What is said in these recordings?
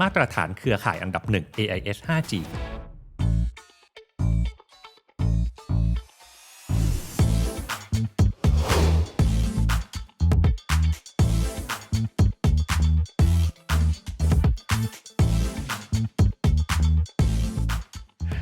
มาตรฐานเครือข่ายอันดับหนึ่ง AIS 5G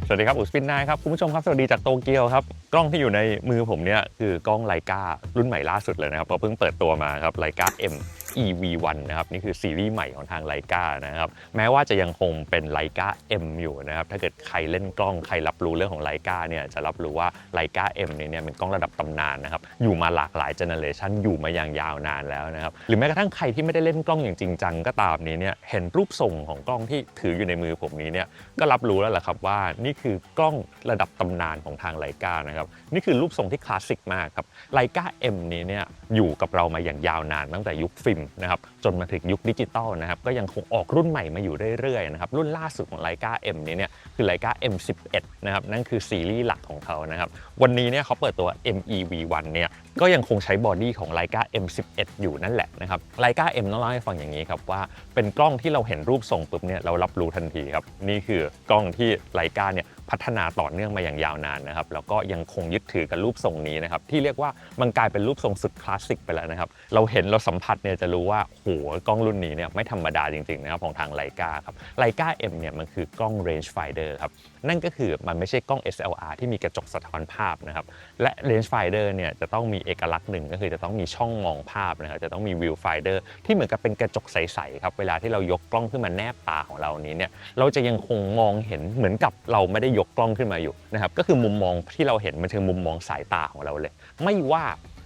สวัสดีครับอุสปินนายครับคุณผู้ชมครับ สวัสดีจากโตเกียวครับ กล้องที่อยู่ในมือผมเนี่ยคือกล้องไลการุ่นใหม่ล่าสุดเลยนะครับเพเพิ่งเปิดตัวมาครับไลกา M EV1 นะครับนี่คือซีรีส์ใหม่ของทางไลกานะครับแม้ว่าจะยังคงเป็นไลกา M อยู่นะครับถ้าเกิดใครเล่นกล้องใครรับรู้เรื่องของไลกาเนี่ยจะรับรู้ว่าไลกา M เนี่ยเนี่ยเป็นกล้องระดับตำนานนะครับอยู่มาหลากหลายเจเนอเรชันอยู่มาอย่างยาวนานแล้วนะครับหรือแม้กระทั่งใครที่ไม่ได้เล่นกล้องอย่างจริงจังก็ตามนี้เนี่ยเห็นรูปทรงของกล้องที่ถืออยู่ในมือผมนี้เนี่ยก็รับรู้แล้วแหละครับว่านี่คือกล้องระดับตำนานของทางไลกานะครับนี่คือรูปทรงที่คลาสสิกมากครับไลกา M นี้เนี่ยอยู่กับเรามาอย่างยาวนานตั้งแต่ยุคฟิล์มนะครับจนมาถึงยุคดิจิตอลนะครับก็ยังคงออกรุ่นใหม่มาอยู่เรื่อยๆนะครับรุ่นล่าสุดของไลกา M นี้เนี่ยคือไลกา M11 นะครับนั่นคือซีรีส์หลักของเขานะครับวันนี้เนี่ยเขาเปิดตัว MEV1 เนี่ยก็ยังคงใช้บอดี้ของไลกา M11 อยู่นั่นแหละนะครับไลกา M ต้องเล่าให้ฟังอย่างนี้ครับว่าเป็นกล้องที่เราเห็นรูปทรงปุ๊บเนี่ยเรารับรู้ทันทีครับนี่คือกล้องที่ไลกาเนี่ย พัฒนาต่อเนื่องมาอย่างยาวนานนะครับแล้วก็ยังคงยึดถือกับรูปทรงนี้นะครับที่เรียกว่ามันกลายเป็นรูปทรงสุดคลาสสิกไปแล้วนะครับเราเห็นเราสัมผัสเนี่ยจะรู้ว่าโหกล้องรุ่นนี้เนี่ยไม่ธรรมดาจริงๆนะครับของทางไลกาครับไลกา M เนี่ยมันคือกล้องเรนจ์ไฟเดอร์ครับ นั่นก็คือมันไม่ใช่กล้อง SLR ที่มีกระจกสะท้อนภาพนะครับ และ range finder เนี่ยจะต้องมีเอกลักษณ์หนึ่งก็คือจะต้องมีช่องมองภาพนะครับ จะต้องมี view finder ที่เหมือนกับเป็นกระจกใสๆครับ เวลาที่เรายกกล้องขึ้นมาแนบตาของเรานี้เนี่ย เราจะยังคงมองเห็นเหมือนกับเราไม่ได้ยกกล้องขึ้นมาอยู่นะครับ ก็คือมุมมองที่เราเห็นมันคือมุมมองสายตาของเราเลย ไม่ว่า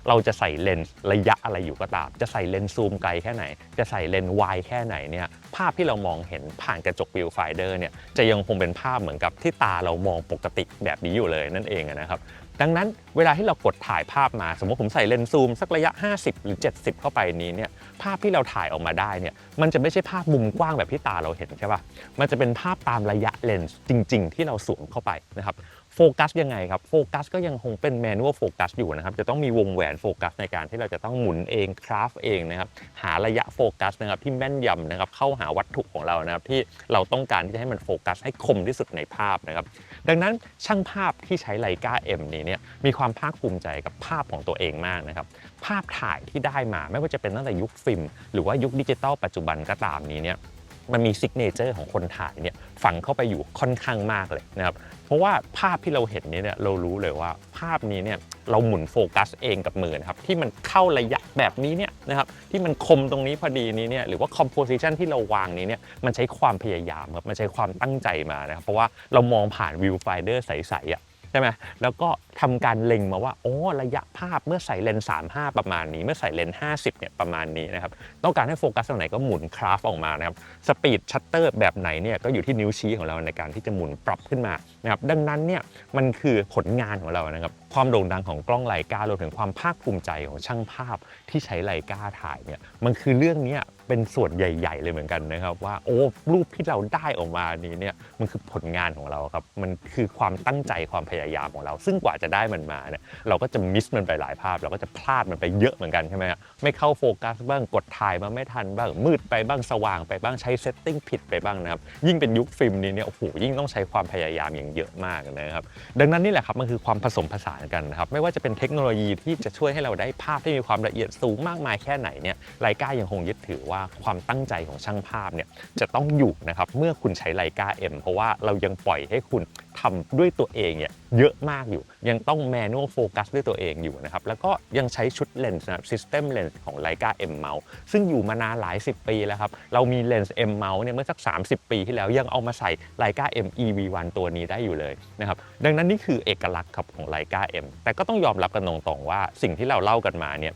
เราจะใส่เลนส์ระยะอะไรอยู่ก็ตาม จะใส่เลนส์ซูมไกลแค่ไหน จะใส่เลนส์วายแค่ไหนเนี่ยภาพที่เรามองเห็นผ่านกระจกวิวไฟเดอร์เนี่ยจะยังคงเป็นภาพเหมือนกับที่ตาเรามองปกติแบบนี้อยู่เลยนั่นเองนะครับดังนั้นเวลาที่เรากดถ่ายภาพมา สมมติผมใส่เลนส์ซูมสักระยะ 50 หรือ 70 เข้าไปนี้เนี่ยภาพที่เราถ่ายออกมาได้เนี่ยมันจะไม่ใช่ภาพมุมกว้างแบบที่ตาเราเห็นใช่ปะมันจะเป็นภาพตามระยะเลนส์จริง ๆ ที่เราสวมเข้าไปนะครับ ฟกัสยังไงครับโฟกัสก็ยังคงเป็นแมนนวลโฟกัสอยู่นะครับจะต้องมีวงแหวนโฟกัสในการที่เราจะต้องหมุนเองคราฟเองนะครับหาระยะโฟกัสนะครับที่แม่นยำนะครับเข้าหาวัตถุของเรานะครับที่เราต้องการที่จะให้มันโฟกัสให้คมที่สุดในภาพนะครับดังนั้นช่างภาพที่ใช้ไลกา M นี้เนี่ยมีความภาคภูมิใจกับภาพของตัวเองมากนะครับภาพถ่ายที่ได้มาไม่ว่าจะเป็นตั้งแต่ยุคฟิล์มหรือว่ายุคดิจิตอลปัจจุบันก็ตามนี้เนี่ย มันมีซิกเนเจอร์ของคนถ่ายเนี่ยฝังเข้าไปอยู่ค่อนข้างมากเลยนะครับเพราะว่าภาพที่เราเห็นนี้เนี่ยเรารู้เลยว่าภาพนี้เนี่ยเราหมุนโฟกัสเองกับมือนะครับที่มันเข้าระยะแบบนี้เนี่ยนะครับที่มันคมตรงนี้พอดีนี้เนี่ยหรือว่าคอมโพสิชันที่เราวางนี้เนี่ยมันใช้ความพยายามครับมันใช้ความตั้งใจมานะครับเพราะว่าเรามองผ่านวิวไฟเดอร์ใสๆอะใช่ไหมแล้วก็ ทำการเล็งมาว่าโอ้ระยะภาพเมื่อใส่เลนส์35 ประมาณนี้ เมื่อใส่เลนส์50เนี่ยประมาณนี้นะครับต้องการให้โฟกัสตรงไหนก็หมุนคราฟออกมานะครับสปีดชัตเตอร์แบบไหนเนี่ยก็อยู่ที่นิ้วชี้ของเราในการที่จะหมุนปรับขึ้นมานะครับดังนั้นเนี่ยมันคือผลงานของเรานะครับความโด่งดังของกล้องไลการวมถึงความภาคภูมิใจของช่างภาพที่ใช้ไลกาถ่ายเนี่ยมันคือเรื่องนี้เป็นส่วนใหญ่ ๆ เลยเหมือนกันนะครับ ว่าโอ้รูปที่เราได้ออกมานี้เนี่ยมันคือผลงานของเราครับมันคือความตั้งใจความพยายามของเรา ซึ่งกว่าจะได้มันมาเนี่ยเราก็จะมิสมันไปหลายภาพ เราก็จะพลาดมันไปเยอะเหมือนกันใช่ไหมฮะไม่เข้าโฟกัสบ้างกดถ่ายมาไม่ทันบ้างมืดไปบ้างสว่างไปบ้างใช้เซตติ้งผิดไปบ้างนะครับยิ่งเป็นยุคฟิล์มนี้เนี่ยโอ้โหยิ่งต้องใช้ความพยายามอย่างเยอะมากนะครับดังนั้นนี่แหละครับมันคือความผสมผสานกันนะครับไม่ว่าจะเป็นเทคโนโลยีที่จะช่วยให้เราได้ภาพที่มีความละเอียดสูงมากมายแค่ไหนเนี่ยไลกายังคงยึดถือว่าความตั้งใจของช่างภาพเนี่ยจะต้องอยู่นะครับเมื่อคุณใช้ไลกา M เพราะว่าเรายังปล่อยให้คุณ ทำด้วยตัวเองเนี่ยเยอะมากอยู่ ยังต้องแมนนวลโฟกัสด้วยตัวเองอยู่นะครับ แล้วก็ยังใช้ชุดเลนส์นะครับ System Lens ของ Leica M Mount ซึ่งอยู่มานานหลาย 10 ปีแล้วครับ เรามีเลนส์ M Mount เนี่ยเมื่อสัก 30 ปีที่แล้วยังเอามาใส่ Leica M EV1 ตัวนี้ได้อยู่เลยนะครับ ดังนั้นนี่คือเอกลักษณ์ครับของ Leica M แต่ก็ต้องยอมรับกันตรงๆว่าสิ่งที่เราเล่ากันมาเนี่ย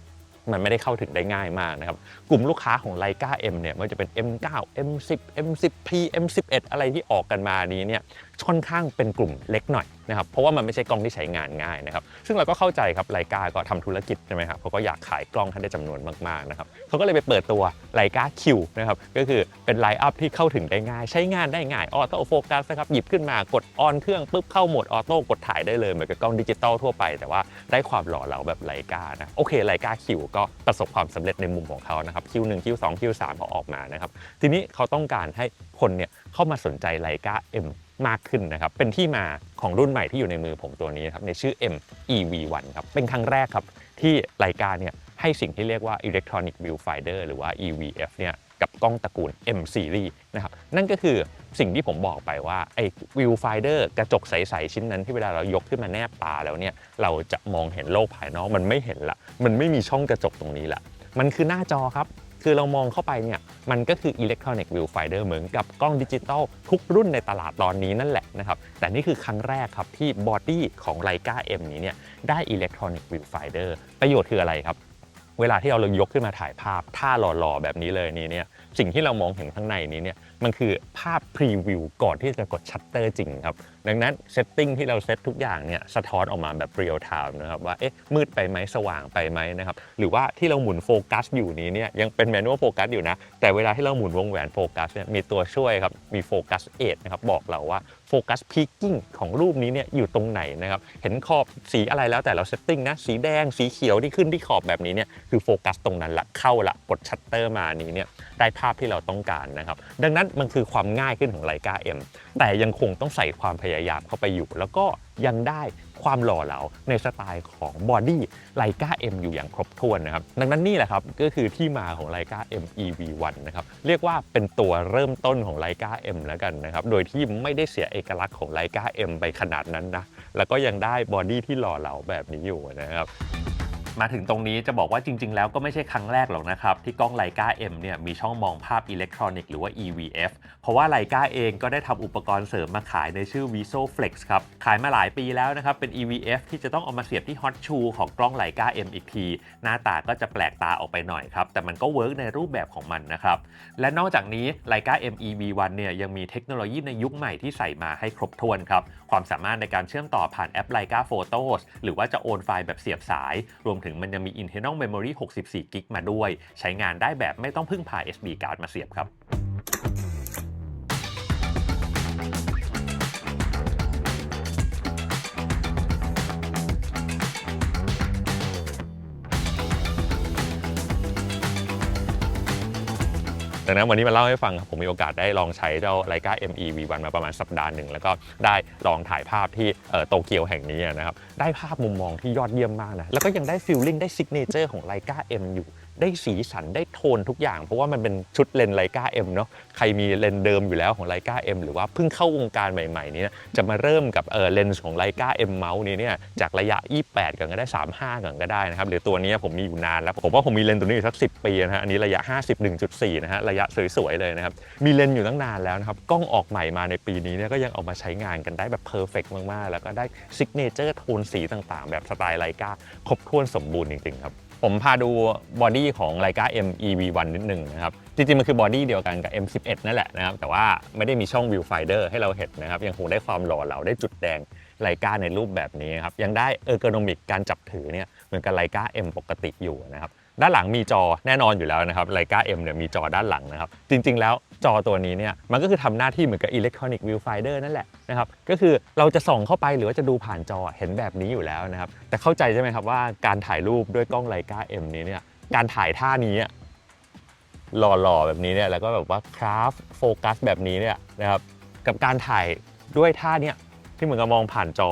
มันไม่ได้เข้าถึงได้ง่ายมากนะครับ กลุ่มลูกค้าของไลกา M เนี่ยไม่ว่าจะเป็น M9 M10 M10P M11 อะไรที่ออกกันมานี้เนี่ยค่อนข้างเป็นกลุ่มเล็กหน่อย นะครับเพราะว่ามันไม่ใช่กล้องที่ใช้งานง่ายนะครับซึ่งเราก็เข้าใจครับไลกาก็ทำธุรกิจใช่ไหมครับเขาก็อยากขายกล้องให้ได้จำนวนมากๆนะครับเขาก็เลยไปเปิดตัวไลกาคิวนะครับก็คือเป็นไลน์อัพที่เข้าถึงได้ง่าย ใช้งานได้ง่ายออโต้โฟกัสนะครับหยิบขึ้นมากดออนเครื่องปุ๊บเข้าโหมดออโต้กดถ่ายได้เลยเหมือนกับกล้องดิจิตอลทั่วไป แต่ว่าได้ความหล่อเหลาแบบไลกานะโอเคไลกาคิวก็ประสบความสำเร็จในมุมของเขานะครับคิวหนึ่งคิวสองคิวสามเขาออกมานะครับทีนี้เขาต้องการให้คนเนี่ยเข้ามาสนใจไลกา M มากขึ้นนะครับ เป็นที่มาของรุ่นใหม่ที่อยู่ในมือผมตัวนี้ครับในชื่อ M EV1 ครับ เป็นครั้งแรกครับที่ไลการเนี่ยให้สิ่งที่เรียกว่า Electronic Viewfinder หรือว่า EVF เนี่ยกับกล้องตระกูล M Series นะครับ นั่นก็คือสิ่งที่ผมบอกไปว่าไอ้ Viewfinder กระจกใส ๆ ชิ้นนั้นที่เวลาเรายกขึ้นมาแนบตาแล้วเนี่ย เราจะมองเห็นโลกภายนอกมันไม่เห็นละ มันไม่มีช่องกระจกตรงนี้ละ มันคือหน้าจอครับ คือเรามองเข้าไปเนี่ยมันก็คือ Electronic Viewfinder เหมือนกับกล้องดิจิตอลทุกรุ่นในตลาดตอนนี้นั่นแหละนะครับ แต่นี่คือครั้งแรกครับที่บอดี้ของ Leica M นี้เนี่ยได้ Electronic Viewfinder ประโยชน์คืออะไรครับ เวลาที่เรายกขึ้นมาถ่ายภาพท่าหล่อๆ แบบนี้เลยนี่เนี่ยสิ่งที่เรามองเห็นข้างในนี้เนี่ยมันคือภาพพรีวิวก่อนที่จะกดชัตเตอร์จริงครับ ดังนั้นเซตติ้งที่เราเซตทุกอย่างเนี่ยสะท้อนออกมาแบบเรียลไทม์นะครับว่าเอ๊ะมืดไปไหมสว่างไปไหมนะครับหรือว่าที่เราหมุนโฟกัสอยู่นี้เนี่ยยังเป็นแมนนวลโฟกัสอยู่นะ แต่เวลาที่เราหมุนวงแหวนโฟกัสเนี่ยมีตัวช่วยครับ มีโฟกัสเอทนะครับบอกเราว่าโฟกัสพีกิ้งของรูปนี้เนี่ยอยู่ตรงไหนนะครับเห็นขอบสีอะไรแล้วแต่เราเซตติ้งนะสีแดงสีเขียวที่ขึ้นที่ขอบแบบนี้เนี่ยคือโฟกัสตรงนั้นละเข้าละกดชัตเตอร์มานี้เนี่ยได้ภาพที่เราต้องการนะครับดังนั้นมันคือความง่ายขึ้นของไลกา M แต่ยังคงต้องใส่ความพยายามเข้าไปอยู่ แล้วก็ยังได้ความหล่อเหลาในสไตล์ของบอดี้ไลกา M อยู่อย่างครบถ้วนนะครับ ดังนั้นนี่แหละครับก็คือที่มาของไลกา M EV1 นะครับเรียกว่าเป็นตัวเริ่มต้นของไลกา M แล้วกันนะครับโดยที่ไม่ได้เสียเอกลักษณ์ของไลกา M ไปขนาดนั้นนะแล้วก็ยังได้บอดี้ที่หล่อเหลาแบบนี้อยู่นะครับ มาถึงตรงนี้จะบอกว่าจริง ๆ แล้วก็ไม่ใช่ครั้งแรกหรอกนะครับ ที่กล้องไลกา M เนี่ยมีช่องมองภาพอิเล็กทรอนิกส์หรือว่า EVF เพราะว่าไลกาเองก็ได้ทำอุปกรณ์เสริมมาขายในชื่อ Viso Flex ครับ ขายมาหลายปีแล้วนะครับ เป็น EVF ที่จะต้องเอามาเสียบที่ Hot Shoe ของกล้องไลกา M อีกที หน้าตาก็จะแปลกตาออกไปหน่อยครับ แต่มันก็เวิร์กในรูปแบบของมันนะครับ และนอกจากนี้ไลกา M EV1 เนี่ยยังมีเทคโนโลยีในยุคใหม่ที่ใส่มาให้ครบถ้วนครับความสามารถในการเชื่อมต่อผ่านแอป Leica Photos หรือว่าจะโอนไฟล์แบบเสียบสายรวมถึงมันยังมี internal memory 64กิกมาด้วย ใช้งานได้แบบไม่ต้องพึ่งพา SD card มาเสียบครับ ดังนั้นวันนี้มาเล่าให้ฟังครับผมมีโอกาสได้ลองใช้เจ้าไลกา ME V1 มาประมาณสัปดาห์หนึ่งแล้วก็ได้ลองถ่ายภาพที่โตเกียวแห่งนี้นะครับได้ภาพมุมมองที่ยอดเยี่ยมมากนะแล้วก็ยังได้ฟิลลิ่งได้ซิกเนเจอร์ของไลกา M อยู่ ได้สีสันได้โทนทุกอย่าง เพราะว่ามันเป็นชุดเลนส์ Leica M เนาะใครมีเลนส์เดิมอยู่แล้วของ Leica M หรือว่าเพิ่งเข้าวงการใหม่ๆนี้จะมาเริ่มกับเออเลนส์ของ Leica M Mount นี้เนี่ยจากระยะ 28กันก็ได้ 35กันก็ได้นะครับหรือตัวนี้ผมมีอยู่นานแล้วผมว่าผมมีเลนส์ตัวนี้อยู่สัก 10 ปีนะฮะอันนี้ระยะ 51.4นะฮะระยะสวยๆเลยนะครับมีเลนส์อยู่ตั้งนานแล้วนะครับกล้องออกใหม่มาในปีนี้เนี่ยก็ยังเอามาใช้งานกันได้แบบเพอร์เฟกมากๆ แล้วก็ได้ซิกเนเจอร์โทนสีต่างๆ แบบสไตล์ไลกาครบถ้วนสมบูรณ์จริงๆครับ ผมพาดูบอดี้ของไลกา M EV1 นิดหนึ่งนะครับ จริงๆ มันคือบอดี้เดียวกันกับ M11 นั่นแหละนะครับ แต่ว่าไม่ได้มีช่องวิวไฟเดอร์ให้เราเห็นนะครับ ยังคงได้ความหล่อเหลาได้จุดแดงไลกาในรูปแบบนี้ครับ ยังได้เออร์โกนมิกการจับถือเนี่ยเหมือนกับไลกา M ปกติอยู่นะครับ ด้านหลังมีจอแน่นอนอยู่แล้วนะครับไลกา M เนี่ยมีจอด้านหลังนะครับ จริง ๆ แล้วจอตัวนี้เนี่ยมันก็คือทำหน้าที่เหมือนกับ Electronic Viewfinder นั่นแหละนะครับก็คือเราจะส่องเข้าไปหรือว่าจะดูผ่านจอเห็นแบบนี้อยู่แล้วนะครับ แต่เข้าใจใช่ไหมครับว่าการถ่ายรูปด้วยกล้องไลกา M นี้เนี่ยการถ่ายท่านี้อหล่อๆแบบนี้เนี่ยแล้วก็แบบว่าคราฟโฟกัสแบบนี้เนี่ยนะครับกับการถ่ายด้วยท่าเนี้ยที่เหมือนกับมองผ่านจอ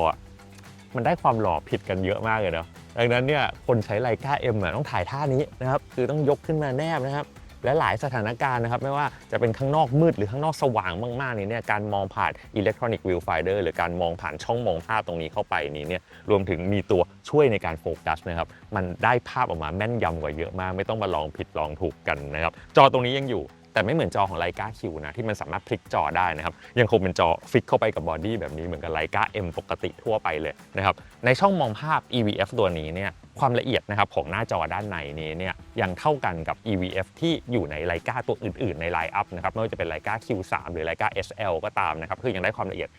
มันได้ความหล่อผิดกันเยอะมากเลยเนาะ ดังนั้นเนี่ยคนใช้ไลกา M อะต้องถ่ายท่านี้นะครับคือต้องยกขึ้นมาแนบนะครับและหลายสถานการณ์นะครับไม่ว่าจะเป็นข้างนอกมืดหรือข้างนอกสว่างมากๆนี่เนี่ยการมองผ่าน Electronic Viewfinder หรือการมองผ่านช่องมองภาพตรงนี้เข้าไปนี้เนี่ยรวมถึงมีตัวช่วยในการโฟกัสนะครับมันได้ภาพออกมาแม่นยำกว่าเยอะมาก ไม่ต้องมาลองผิดลองถูกกันนะครับจอตรงนี้ยังอยู่ แต่ไม่เหมือนจอของไลกาคิวนะที่มันสามารถพลิกจอได้นะครับยังคงเป็นจอฟิกเข้าไปกับบอดี้แบบนี้เหมือนกับไลกา M ปกติทั่วไปเลยนะครับในช่องมองภาพ EVF ตัวนี้เนี่ยความละเอียดนะครับของหน้าจอด้านในนี้เนี่ยยังเท่ากันกับ EVF ที่อยู่ในไลกาตัวอื่น ๆ ในไลน์อัพนะครับไม่ว่าจะเป็นไลกา Q3 หรือไลกา SL ก็ตามนะครับคือยังได้ความละเอียด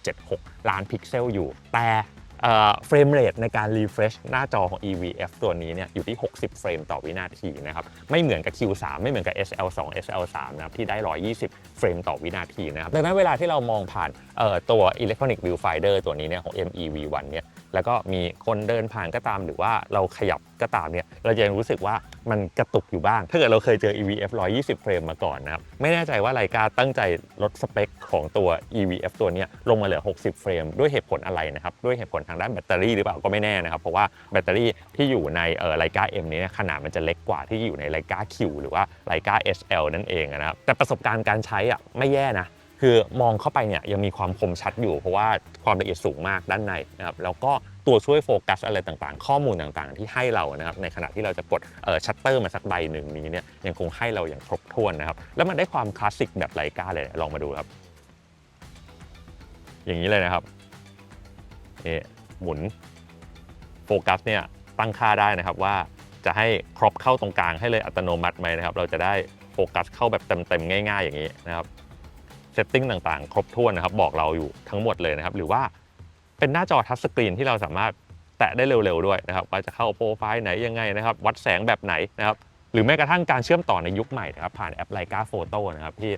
5.76 ล้านพิกเซลอยู่แต่ เฟรมเรทในการรีเฟรชหน้าจอของ EVF ตัวนี้เนี่ยอยู่ที่ 60 เฟรมต่อวินาทีนะครับไม่เหมือนกับ Q3 ไม่เหมือนกับ SL2 SL3 นะครับที่ได้ 120 เฟรมต่อวินาทีนะครับดังนั้นเวลาที่เรามองผ่าน ตัว Electronic Viewfinder ตัวนี้เนี่ยของ MEV1 เนี่ยแล้วก็มีคนเดินผ่านก็ตามหรือว่าเราขยับก็ตามเนี่ยเราจะยังรู้สึกว่ามันกระตุกอยู่บ้าง ถ้าเกิดเราเคยเจอ EVF 120เฟรมมาก่อนนะครับ ไม่แน่ใจว่าไลกาตั้งใจลดสเปคของตัว EVF ตัวนี้ลงมาเหลือ 60 เฟรม ด้วยเหตุผลอะไรนะครับ ด้วยเหตุผลทางด้านแบตเตอรี่หรือเปล่าก็ไม่แน่นะครับ เพราะว่าแบตเตอรี่ที่อยู่ในไลกา M นี้ขนาดมันจะเล็กกว่าที่อยู่ในไลกา Q หรือว่าไลกา SL นั่นเองนะครับแต่ประสบการณ์การใช้อะไม่แย่นะ คือมองเข้าไปเนี่ยยังมีความคมชัดอยู่ เพราะว่าความละเอียดสูงมากด้านในนะครับแล้วก็ตัวช่วยโฟกัสอะไรต่างๆ ข้อมูลต่างๆ ที่ให้เรานะครับในขณะที่เราจะกดเออชัตเตอร์มาสักใบหนึ่งนี้เนี่ยยังคงให้เราอย่างครบถ้วนนะครับแล้วมันได้ความคลาสสิกแบบไลกาเลยลองมาดูครับ อย่างนี้เลยนะครับนี่หมุนโฟกัสเนี่ยตั้งค่าได้นะครับว่าจะให้ครอบเข้าตรงกลางให้เลยอัตโนมัติไหมนะครับ เราจะได้โฟกัสเข้าแบบเต็มๆง่าย ๆ อย่างนี้นะครับ ซตติ้งต่างๆ ครบถ้วนนะครับ บอกเราอยู่ทั้งหมดเลยนะครับ หรือว่าเป็นหน้าจอทัชสกรีนที่เราสามารถแตะได้เร็วๆด้วยนะครับว่าจะเข้าโปรไฟล์ไหนยังไงนะครับ วัดแสงแบบไหนนะครับ หรือแม้กระทั่งการเชื่อมต่อในยุคใหม่นะครับ ผ่านแอปไลกาโฟโต้นะครับที่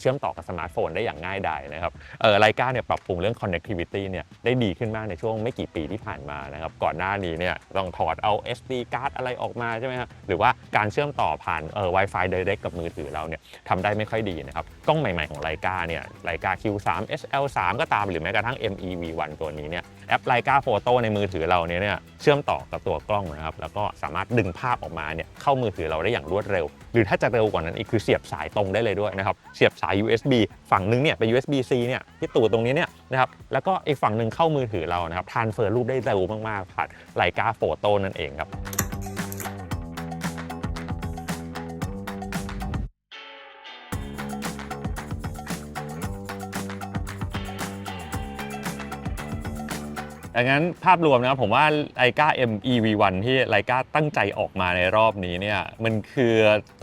เชื่อมต่อกับสมาร์ทโฟนได้อย่างง่ายดายนะครับไลกาเนี่ยปรับปรุงเรื่อง connectivity เนี่ยได้ดีขึ้นมากในช่วงไม่กี่ปีที่ผ่านมานะครับก่อนหน้านี้เนี่ยต้องถอดเอา SD card อะไรออกมาใช่ไหมครับหรือว่าการเชื่อมต่อผ่านเอ่อ Wi-Fi direct กับมือถือเราเนี่ยทำได้ไม่ค่อยดีนะครับกล้องใหม่ๆของไลกาเนี่ยไลกา Q3 SL3 ก็ตามหรือแม้กระทั่ง MEV1 ตัวนี้เนี่ย แอปไลกาโฟโต้ในมือถือเราเนี่ยเนี่ยเชื่อมต่อกับตัวกล้องนะครับแล้วก็สามารถดึงภาพออกมาเนี่ยเข้ามือถือเราได้อย่างรวดเร็ว หรือถ้าจะเร็วกว่านั้นอีกคือเสียบสายตรงได้เลยด้วยนะครับเสียบสาย USB ฝั่งหนึงเนี่ยเป็น USB-C เนี่ยที่ตูดตรงนี้เนี่ยนะครับแล้วก็อีกฝั่งหนึ่งเข้ามือถือเรานะครับทานเฟอร์รูปได้เร็วมากๆผ่านไลกาโฟโต้นั่นเองครับ ดังนั้นภาพรวมนะครับผมว่าไลกา M EV1 ที่ไลกาตั้งใจออกมาในรอบนี้เนี่ยมันคือ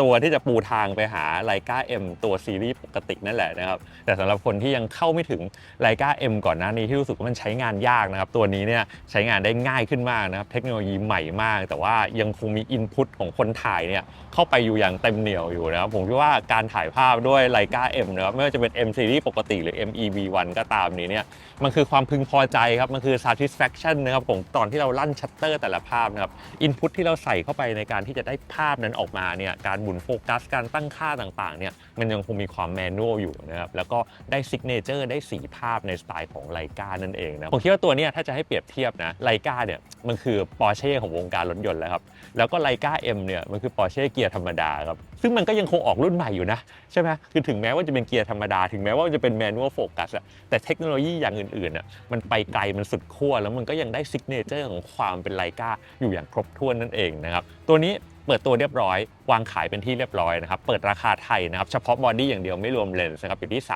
ตัวที่จะปูทางไปหาไลกา M ตัวซีรีส์ปกตินั่นแหละนะครับแต่สำหรับคนที่ยังเข้าไม่ถึงไลกา M ก่อนหน้านี้ที่รู้สึกว่ามันใช้งานยากนะครับตัวนี้เนี่ยใช้งานได้ง่ายขึ้นมากนะครับเทคโนโลยีใหม่มาก แต่ว่ายังคงมีอินพุตของคนถ่ายเนี่ยเข้าไปอยู่อย่างเต็มเหนียวอยู่นะครับผมคิดว่าการถ่ายภาพด้วยไลกา M นะครับไม่ว่าจะเป็น M ซีรีส์ปกติหรือ M EV1 ก็ตามนี้เนี่ยมันคือความพึงพอใจครับมันคือ satisfaction นะครับของตอนที่เราลั่นชัตเตอร์แต่ละภาพนะครับ input ที่เราใส่เข้าไปในการที่จะได้ภาพนั้นออกมาเนี่ยการหมุนโฟกัสการตั้งค่าต่างๆเนี่ยมันยังคงมีความแมนนวลอยู่นะครับแล้วก็ได้ signature ได้สีภาพในสไตล์ของไลกานั่นเองนะผมคิดว่าตัวเนี้ยถ้าจะให้เปรียบเทียบนะไลกาเนี่ยมันคือปอร์เช่ของวงการรถยนต์แล้วครับแล้วก็ไลกา M เนี่ยมันคือปอร์เช่เกียร์ธรรมดาครับซึ่งมันก็ยังคงออกรุ่นใหม่อยู่นะใช่ไหมคือถึงแม้ว่าจะเป็นเกียร์ธรรมดา ถึงแม้ว่าจะเป็นแมนนวลโฟกัสอะแต่เทคโนโลยีอย่างอื่นๆอะมันไปไกลมันสุดขั้วแล้วมันก็ยังได้ซิกเนเจอร์ของความเป็นไลกาอยู่อย่างครบถ้วนนั่นเองนะครับตัวนี้เปิดตัวเรียบร้อยวางขายเป็นที่เรียบร้อยนะครับ เปิดราคาไทยนะครับ เฉพาะบอดี้อย่างเดียวไม่รวมเลนส์นะครับอยู่ที่ 3 9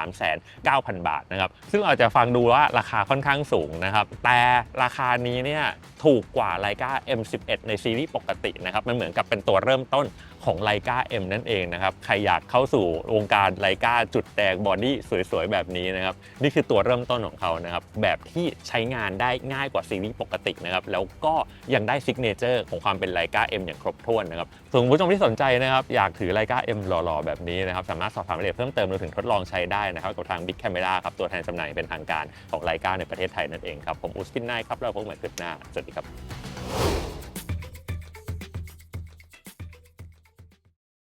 0 0 0 บาทนะครับ ซึ่งอาจจะฟังดูว่าราคาค่อนข้างสูงนะครับ แต่ราคานี้เนี่ยถูกกว่าไลกา M11 ในซีรีส์ปกตินะครับ มันเหมือนกับเป็นตัวเริ่มต้นของไลกา M นั่นเองนะครับ ใครอยากเข้าสู่วงการไลกาจุดแดงบอดี้สวยๆ แบบนี้นะครับ นี่คือตัวเริ่มต้นของเขานะครับ แบบที่ใช้งานได้ง่ายกว่าซีรีส์ปกตินะครับ แล้วก็ยังได้ซิกเนเจอร์ของความเป็นไลกา M อย่างครบถ้วนนะครับส่วนผู้ชมที่สนใจนะครับอยากถือไลกา M หล่อๆ แบบนี้นะครับสามารถสอบถามรายละเอียดเพิ่มเติมรวมถึงทดลองใช้ได้นะครับกับทาง Big Camera ครับตัวแทนจำหน่ายเป็นทางการของไลกาในประเทศไทยนั่นเองครับผมอุสตินไนครับแล้วพบกันใหม่คลิปหน้าสวัสดีครับ